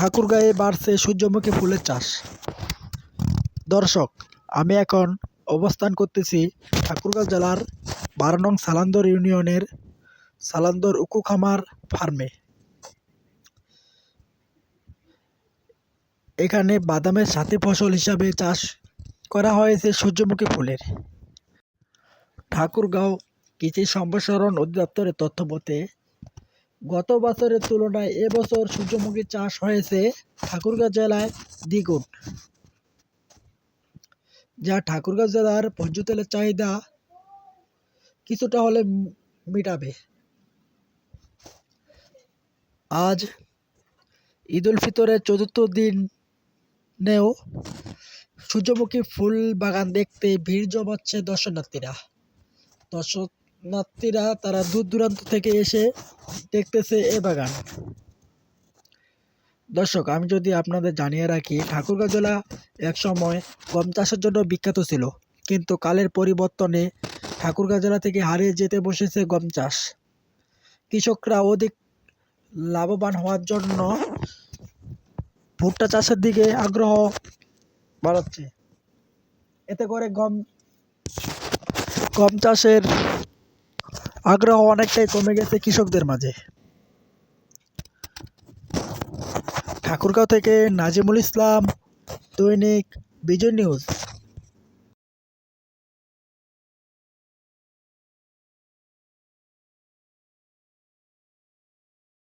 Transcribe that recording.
ঠাকুরগাঁয়ে বাড়ছে সূর্যমুখী ফুলের চাষ। দর্শক, আমি এখন অবস্থান করতেছি ঠাকুরগাঁও জেলার বারো নং সালান্দর ইউনিয়নের সালান্দর উকুখামার ফার্মে। এখানে বাদামের সাথে ফসল হিসাবে চাষ করা হয়েছে সূর্যমুখী ফুলের। ঠাকুরগাঁও কৃষি সম্প্রসারণ অধিদপ্তরের তথ্য মতে গত বছরের তুলনায় এবছর সূর্যমুখী চাষ হয়েছে ঠাকুরগাঁও জেলায় দ্বিগুণ। যা ঠাকুরগাঁও জেলার তেলের চাহিদা কিছুটা হলে মেটাবে। আজ ঈদ উল ফিতরের চতুর্থ দিনেও সূর্যমুখী ফুল বাগান দেখতে ভিড় জমাচ্ছে দর্শনার্থীরা। দর্শনার্থীরা তারা দূর দূরান্ত থেকে এসে দেখতেছে এ বাগান। দর্শক, আমি যদি আপনাদের জানিয়ে রাখি ঠাকুরগাঁও জেলা একসময় গম চাষের জন্য বিখ্যাত ছিল। কিন্তু কালের পরিবর্তনে ঠাকুরগাঁও জেলা থেকে হারিয়ে যেতে বসেছে গম চাষ। কৃষকরা অধিক লাভবান হওয়ার জন্য ভুট্টা চাষের দিকে আগ্রহ বাড়াচ্ছে। এতে করে গম গম চাষের আগ্রহ অনেকটাই কমে গেছে কৃষকদের মাঝে। ঠাকুরগাঁও থেকে নাজিমুল ইসলাম দৈনিক বিজয় নিউজ।